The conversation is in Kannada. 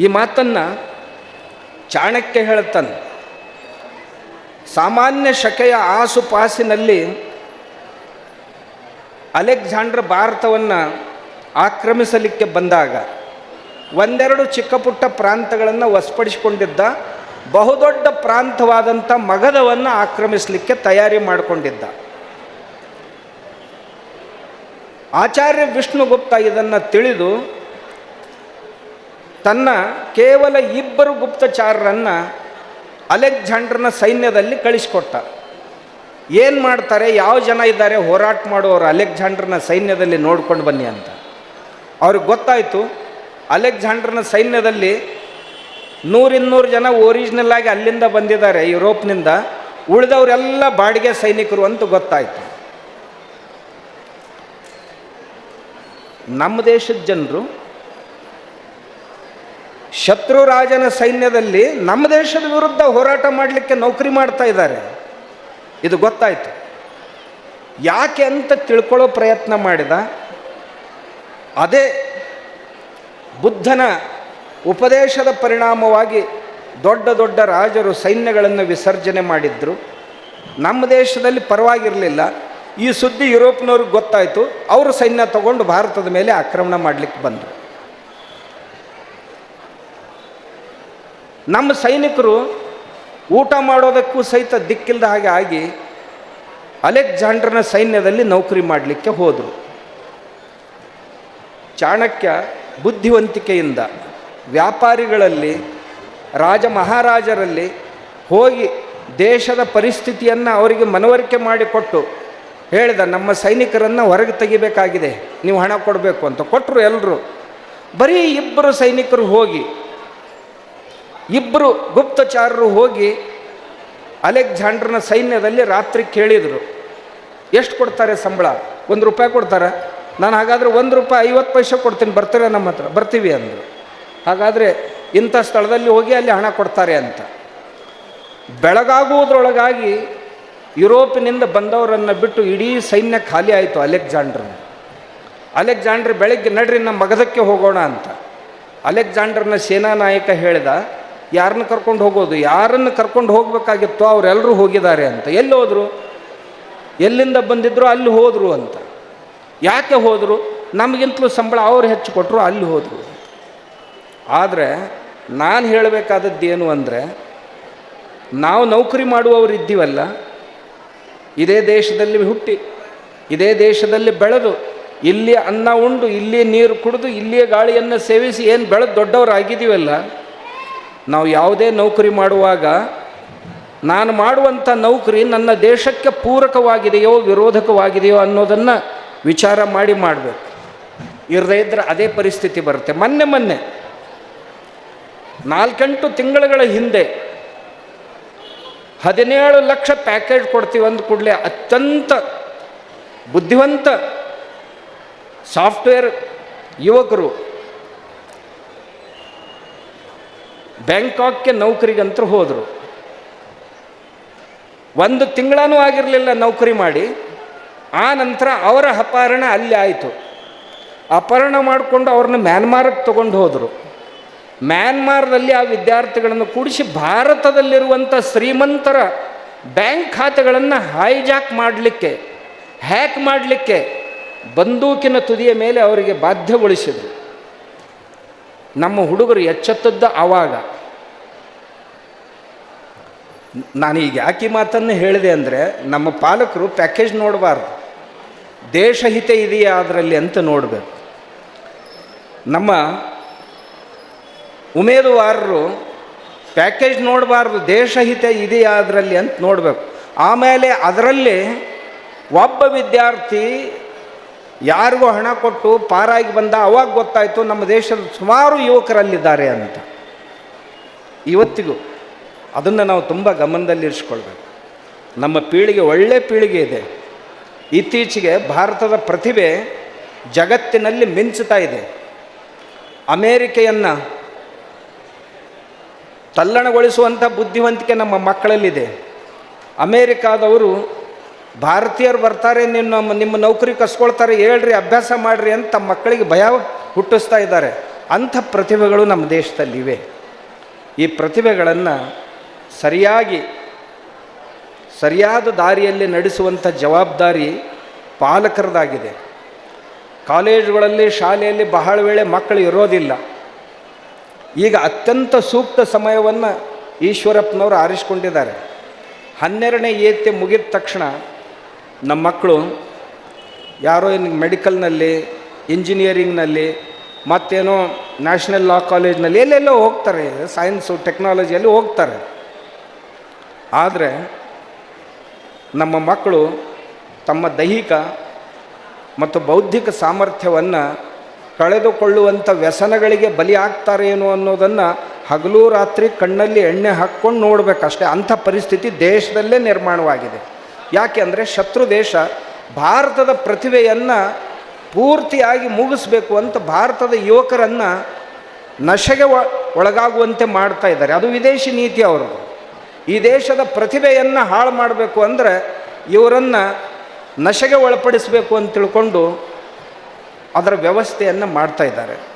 ಈ ಮಾತನ್ನು ಚಾಣಕ್ಯ ಹೇಳ್ತಾನೆ ಸಾಮಾನ್ಯ ಶಕೆಯ ಆಸುಪಾಸಿನಲ್ಲಿ ಅಲೆಕ್ಸಾಂಡ್ರ್ ಭಾರತವನ್ನು ಆಕ್ರಮಿಸಲಿಕ್ಕೆ ಬಂದಾಗ ಒಂದೆರಡು ಚಿಕ್ಕ ಪುಟ್ಟ ಪ್ರಾಂತಗಳನ್ನು ವಶಪಡಿಸಿಕೊಂಡಿದ್ದ ಬಹುದೊಡ್ಡ ಪ್ರಾಂತವಾದಂಥ ಮಗಧವನ್ನು ಆಕ್ರಮಿಸಲಿಕ್ಕೆ ತಯಾರಿ ಮಾಡಿಕೊಂಡಿದ್ದ. ಆಚಾರ್ಯ ವಿಷ್ಣುಗುಪ್ತ ಇದನ್ನು ತಿಳಿದು ತನ್ನ ಕೇವಲ ಇಬ್ಬರು ಗುಪ್ತಚಾರರನ್ನು ಅಲೆಕ್ಸಾಂಡ್ರನ ಸೈನ್ಯದಲ್ಲಿ ಕಳಿಸ್ಕೊಟ್ಟ. ಏನು ಮಾಡ್ತಾರೆ? ಯಾವ ಜನ ಇದ್ದಾರೆ? ಹೋರಾಟ ಮಾಡುವವರು ಅಲೆಕ್ಸಾಂಡ್ರನ ಸೈನ್ಯದಲ್ಲಿ ನೋಡ್ಕೊಂಡು ಬನ್ನಿ ಅಂತ. ಅವ್ರಿಗೆ ಗೊತ್ತಾಯಿತು, ಅಲೆಕ್ಸಾಂಡ್ರನ ಸೈನ್ಯದಲ್ಲಿ ನೂರಿನ್ನೂರು ಜನ ಒರಿಜಿನಲ್ ಆಗಿ ಅಲ್ಲಿಂದ ಬಂದಿದ್ದಾರೆ, ಯುರೋಪ್ನಿಂದ. ಉಳಿದವರೆಲ್ಲ ಬಾಡಿಗೆ ಸೈನಿಕರು ಅಂತ ಗೊತ್ತಾಯಿತು. ನಮ್ಮ ದೇಶದ ಜನರು ಶತ್ರು ರಾಜನ ಸೈನ್ಯದಲ್ಲಿ ನಮ್ಮ ದೇಶದ ವಿರುದ್ಧ ಹೋರಾಟ ಮಾಡಲಿಕ್ಕೆ ನೌಕರಿ ಮಾಡ್ತಾ ಇದ್ದಾರೆ. ಇದು ಗೊತ್ತಾಯಿತು. ಯಾಕೆ ಅಂತ ತಿಳ್ಕೊಳ್ಳೋ ಪ್ರಯತ್ನ ಮಾಡಿದ. ಅದೇ ಬುದ್ಧನ ಉಪದೇಶದ ಪರಿಣಾಮವಾಗಿ ದೊಡ್ಡ ದೊಡ್ಡ ರಾಜರು ಸೈನ್ಯಗಳನ್ನು ವಿಸರ್ಜನೆ ಮಾಡಿದ್ರು. ನಮ್ಮ ದೇಶದಲ್ಲಿ ಪರವಾಗಿರಲಿಲ್ಲ. ಈ ಸುದ್ದಿ ಯುರೋಪ್ನವ್ರಿಗೆ ಗೊತ್ತಾಯಿತು. ಅವರು ಸೈನ್ಯ ತಗೊಂಡು ಭಾರತದ ಮೇಲೆ ಆಕ್ರಮಣ ಮಾಡಲಿಕ್ಕೆ ಬಂದರು. ನಮ್ಮ ಸೈನಿಕರು ಊಟ ಮಾಡೋದಕ್ಕೂ ಸಹಿತ ದಿಕ್ಕಿಲ್ಲದ ಹಾಗೆ ಆಗಿ ಅಲೆಕ್ಸಾಂಡ್ರನ ಸೈನ್ಯದಲ್ಲಿ ನೌಕರಿ ಮಾಡಲಿಕ್ಕೆ ಹೋದರು. ಚಾಣಕ್ಯ ಬುದ್ಧಿವಂತಿಕೆಯಿಂದ ವ್ಯಾಪಾರಿಗಳಲ್ಲಿ, ರಾಜ ಮಹಾರಾಜರಲ್ಲಿ ಹೋಗಿ ದೇಶದ ಪರಿಸ್ಥಿತಿಯನ್ನು ಅವರಿಗೆ ಮನವರಿಕೆ ಮಾಡಿಕೊಟ್ಟು ಹೇಳಿದ, ನಮ್ಮ ಸೈನಿಕರನ್ನು ಹೊರಗೆ ತೆಗಿಬೇಕಾಗಿದೆ, ನೀವು ಹಣ ಕೊಡಬೇಕು ಅಂತ ಕೊಟ್ಟರು ಎಲ್ಲರೂ ಬರೀ ಇಬ್ಬರು ಸೈನಿಕರು ಹೋಗಿ ಇಬ್ಬರು ಗುಪ್ತಚಾರರು ಹೋಗಿ ಅಲೆಕ್ಸಾಂಡ್ರನ ಸೈನ್ಯದಲ್ಲಿ ರಾತ್ರಿ ಕೇಳಿದರು. ಎಷ್ಟು ಕೊಡ್ತಾರೆ ಸಂಬಳ? ಒಂದು ರೂಪಾಯಿ ಕೊಡ್ತಾರೆ? ನಾನು ಹಾಗಾದರೆ ಒಂದು ರೂಪಾಯಿ ಐವತ್ತು ಪೈಸೆ ಕೊಡ್ತೀನಿ, ಬರ್ತೀರ ನಮ್ಮ ಹತ್ರ? ಬರ್ತೀವಿ ಅಂದರು. ಹಾಗಾದರೆ ಇಂಥ ಸ್ಥಳದಲ್ಲಿ ಹೋಗಿ ಅಲ್ಲಿ ಹಣ ಕೊಡ್ತಾರೆ ಅಂತ. ಬೆಳಗಾಗುವುದರೊಳಗಾಗಿ ಯುರೋಪಿನಿಂದ ಬಂದವರನ್ನು ಬಿಟ್ಟು ಇಡೀ ಸೈನ್ಯ ಖಾಲಿ ಆಯಿತು ಅಲೆಕ್ಸಾಂಡ್ರನ ಅಲೆಕ್ಸಾಂಡ್ರ್ ಬೆಳಗ್ಗೆ ನಡ್ರಿ, ನಮ್ಮ ಮಗದಕ್ಕೆ ಹೋಗೋಣ ಅಂತ. ಅಲೆಕ್ಸಾಂಡ್ರನ ಸೇನಾ ನಾಯಕ ಹೇಳಿದ ಯಾರನ್ನ ಕರ್ಕೊಂಡು ಹೋಗೋದು, ಯಾರನ್ನು ಕರ್ಕೊಂಡು ಹೋಗಬೇಕಾಗಿತ್ತು ಅವರೆಲ್ಲರೂ ಹೋಗಿದ್ದಾರೆ ಅಂತ. ಎಲ್ಲಿ ಹೋದರು? ಎಲ್ಲಿಂದ ಬಂದಿದ್ರು ಅಲ್ಲಿ ಹೋದರು ಅಂತ. ಯಾಕೆ ಹೋದರು? ನಮಗಿಂತಲೂ ಸಂಬಳ ಅವ್ರು ಹೆಚ್ಚು ಕೊಟ್ಟರು ಅಲ್ಲಿ ಹೋದರು. ಆದರೆ ನಾನು ಹೇಳಬೇಕಾದದ್ದು ಏನು ಅಂದರೆ, ನಾವು ನೌಕರಿ ಮಾಡುವವರು ಇದ್ದೀವಲ್ಲ, ಇದೇ ದೇಶದಲ್ಲಿ ಹುಟ್ಟಿ, ಇದೇ ದೇಶದಲ್ಲಿ ಬೆಳೆದು ಇಲ್ಲಿ ಅನ್ನ ಉಂಡು, ಇಲ್ಲಿಯೇ ನೀರು ಕುಡಿದು, ಇಲ್ಲಿಯೇ ಗಾಳಿಯನ್ನು ಸೇವಿಸಿ ಏನು ಬೆಳೆದು ದೊಡ್ಡವರಾಗಿದ್ದೀವಲ್ಲ ನಾವು ಯಾವುದೇ ನೌಕರಿ ಮಾಡುವಾಗ ನಾನು ಮಾಡುವಂಥ ನೌಕರಿ ನನ್ನ ದೇಶಕ್ಕೆ ಪೂರಕವಾಗಿದೆಯೋ ವಿರೋಧಕವಾಗಿದೆಯೋ ಅನ್ನೋದನ್ನು ವಿಚಾರ ಮಾಡಿ ಮಾಡಬೇಕು. ಇರದೇ ಇದ್ದರೆ ಅದೇ ಪರಿಸ್ಥಿತಿ ಬರುತ್ತೆ. ಮೊನ್ನೆ ಮೊನ್ನೆ ನಾಲ್ಕೆಂಟು ತಿಂಗಳುಗಳ ಹಿಂದೆ ಹದಿನೇಳು ಲಕ್ಷ ಪ್ಯಾಕೇಜ್ ಕೊಡ್ತೀವಿ ಅಂದ ಕೂಡಲೇ ಅತ್ಯಂತ ಬುದ್ಧಿವಂತ ಸಾಫ್ಟ್ವೇರ್ ಯುವಕರು ಬ್ಯಾಂಕಾಕ್ಗೆ ನೌಕರಿಗಂತೂ ಹೋದರು. ಒಂದು ತಿಂಗಳೂ ಆಗಿರಲಿಲ್ಲ ನೌಕರಿ ಮಾಡಿ, ಆ ನಂತರ ಅವರ ಅಪಹರಣ ಅಲ್ಲಿ ಆಯಿತು. ಅಪಹರಣ ಮಾಡಿಕೊಂಡು ಅವ್ರನ್ನ ಮ್ಯಾನ್ಮಾರ್ಗೆ ತಗೊಂಡು ಹೋದರು. ಮ್ಯಾನ್ಮಾರ್ದಲ್ಲಿ ಆ ವಿದ್ಯಾರ್ಥಿಗಳನ್ನು ಕೂಡಿಸಿ ಭಾರತದಲ್ಲಿರುವಂಥ ಶ್ರೀಮಂತರ ಬ್ಯಾಂಕ್ ಖಾತೆಗಳನ್ನು ಹೈಜಾಕ್ ಮಾಡಲಿಕ್ಕೆ ಹ್ಯಾಕ್ ಮಾಡಲಿಕ್ಕೆ ಬಂದೂಕಿನ ತುದಿಯ ಮೇಲೆ ಅವರಿಗೆ ಬಾಧ್ಯಗೊಳಿಸಿದರು. ನಮ್ಮ ಹುಡುಗರು ಎಚ್ಚೆತ್ತದ್ದ ಆವಾಗ ನಾನು ಈಗ ಯಾಕೆ ಮಾತನ್ನು ಹೇಳಿದೆ ಅಂದರೆ, ನಮ್ಮ ಪಾಲಕರು ಪ್ಯಾಕೇಜ್ ನೋಡಬಾರ್ದು. ದೇಶಹಿತ ಇದೆಯಾ ಅದರಲ್ಲಿ ಅಂತ ನೋಡಬೇಕು. ನಮ್ಮ ಉಮೇದುವಾರರು ಪ್ಯಾಕೇಜ್ ನೋಡಬಾರ್ದು, ದೇಶಹಿತ ಇದೆಯಾ ಅದರಲ್ಲಿ ಅಂತ ನೋಡಬೇಕು. ಆಮೇಲೆ ಅದರಲ್ಲಿ ಒಬ್ಬ ವಿದ್ಯಾರ್ಥಿ ಯಾರಿಗೂ ಹಣ ಕೊಟ್ಟು ಪಾರಾಗಿ ಬಂದ ಅವಾಗ ಗೊತ್ತಾಯಿತು ನಮ್ಮ ದೇಶದ ಸುಮಾರು ಯುವಕರಲ್ಲಿದ್ದಾರೆ ಅಂತ. ಇವತ್ತಿಗೂ ಅದನ್ನು ನಾವು ತುಂಬ ಗಮನದಲ್ಲಿರಿಸ್ಕೊಳ್ಬೇಕು. ನಮ್ಮ ಪೀಳಿಗೆ ಒಳ್ಳೆ ಪೀಳಿಗೆ ಇದೆ. ಇತ್ತೀಚೆಗೆ ಭಾರತದ ಪ್ರತಿಭೆ ಜಗತ್ತಿನಲ್ಲಿ ಮಿಂಚುತ್ತಾ ಇದೆ. ಅಮೇರಿಕೆಯನ್ನು ತಲ್ಲಣಗೊಳಿಸುವಂಥ ಬುದ್ಧಿವಂತಿಕೆ ನಮ್ಮ ಮಕ್ಕಳಲ್ಲಿದೆ. ಅಮೇರಿಕಾದವರು ಭಾರತೀಯರು ಬರ್ತಾರೆ ನಿಮ್ಮ ನಮ್ಮ ನಿಮ್ಮ ನೌಕರಿ ಕಸ್ಕೊಳ್ತಾರೆ, ಹೇಳ್ರಿ, ಅಭ್ಯಾಸ ಮಾಡಿರಿ ಅಂತ ತಮ್ಮ ಮಕ್ಕಳಿಗೆ ಭಯ ಹುಟ್ಟಿಸ್ತಾ ಇದ್ದಾರೆ. ಅಂಥ ಪ್ರತಿಭೆಗಳು ನಮ್ಮ ದೇಶದಲ್ಲಿವೆ. ಈ ಪ್ರತಿಭೆಗಳನ್ನು ಸರಿಯಾಗಿ, ಸರಿಯಾದ ದಾರಿಯಲ್ಲಿ ನಡೆಸುವಂಥ ಜವಾಬ್ದಾರಿ ಪಾಲಕರದಾಗಿದೆ. ಕಾಲೇಜುಗಳಲ್ಲಿ, ಶಾಲೆಯಲ್ಲಿ ಬಹಳ ವೇಳೆ ಮಕ್ಕಳು ಇರೋದಿಲ್ಲ. ಈಗ ಅತ್ಯಂತ ಸೂಕ್ತ ಸಮಯವನ್ನು ಈಶ್ವರಪ್ಪನವರು ಆರಿಸ್ಕೊಂಡಿದ್ದಾರೆ. ಹನ್ನೆರಡನೇ ಏತೆ ಮುಗಿದ ತಕ್ಷಣ ನಮ್ಮ ಮಕ್ಕಳು ಯಾರೋ ಇನ್ನು ಮೆಡಿಕಲ್ನಲ್ಲಿ, ಇಂಜಿನಿಯರಿಂಗ್ನಲ್ಲಿ, ಮತ್ತೇನೋ ನ್ಯಾಷನಲ್ ಲಾ ಕಾಲೇಜ್ನಲ್ಲಿ ಎಲ್ಲೆಲ್ಲೋ ಹೋಗ್ತಾರೆ, ಸೈನ್ಸು ಟೆಕ್ನಾಲಜಿಯಲ್ಲಿ ಹೋಗ್ತಾರೆ. ಆದರೆ ನಮ್ಮ ಮಕ್ಕಳು ತಮ್ಮ ದೈಹಿಕ ಮತ್ತು ಬೌದ್ಧಿಕ ಸಾಮರ್ಥ್ಯವನ್ನು ಕಳೆದುಕೊಳ್ಳುವಂಥ ವ್ಯಸನಗಳಿಗೆ ಬಲಿ ಏನು ಅನ್ನೋದನ್ನು ಹಗಲು ರಾತ್ರಿ ಕಣ್ಣಲ್ಲಿ ಎಣ್ಣೆ ಹಾಕ್ಕೊಂಡು ನೋಡಬೇಕಷ್ಟೇ. ಅಂಥ ಪರಿಸ್ಥಿತಿ ದೇಶದಲ್ಲೇ ನಿರ್ಮಾಣವಾಗಿದೆ. ಯಾಕೆ ಅಂದರೆ ಶತ್ರು ದೇಶ ಭಾರತದ ಪ್ರತಿಭೆಯನ್ನು ಪೂರ್ತಿಯಾಗಿ ಮುಗಿಸ್ಬೇಕು ಅಂತ ಭಾರತದ ಯುವಕರನ್ನು ನಶೆಗೆ ಒಳಗಾಗುವಂತೆ ಮಾಡ್ತಾ ಇದ್ದಾರೆ. ಅದು ವಿದೇಶಿ ನೀತಿ ಅವರು ಈ ದೇಶದ ಪ್ರತಿಭೆಯನ್ನು ಹಾಳು ಮಾಡಬೇಕು ಅಂದರೆ ಇವರನ್ನು ನಶೆಗೆ ಒಳಪಡಿಸಬೇಕು ಅಂತ ತಿಳ್ಕೊಂಡು ಅದರ ವ್ಯವಸ್ಥೆಯನ್ನು ಮಾಡ್ತಾ ಇದ್ದಾರೆ.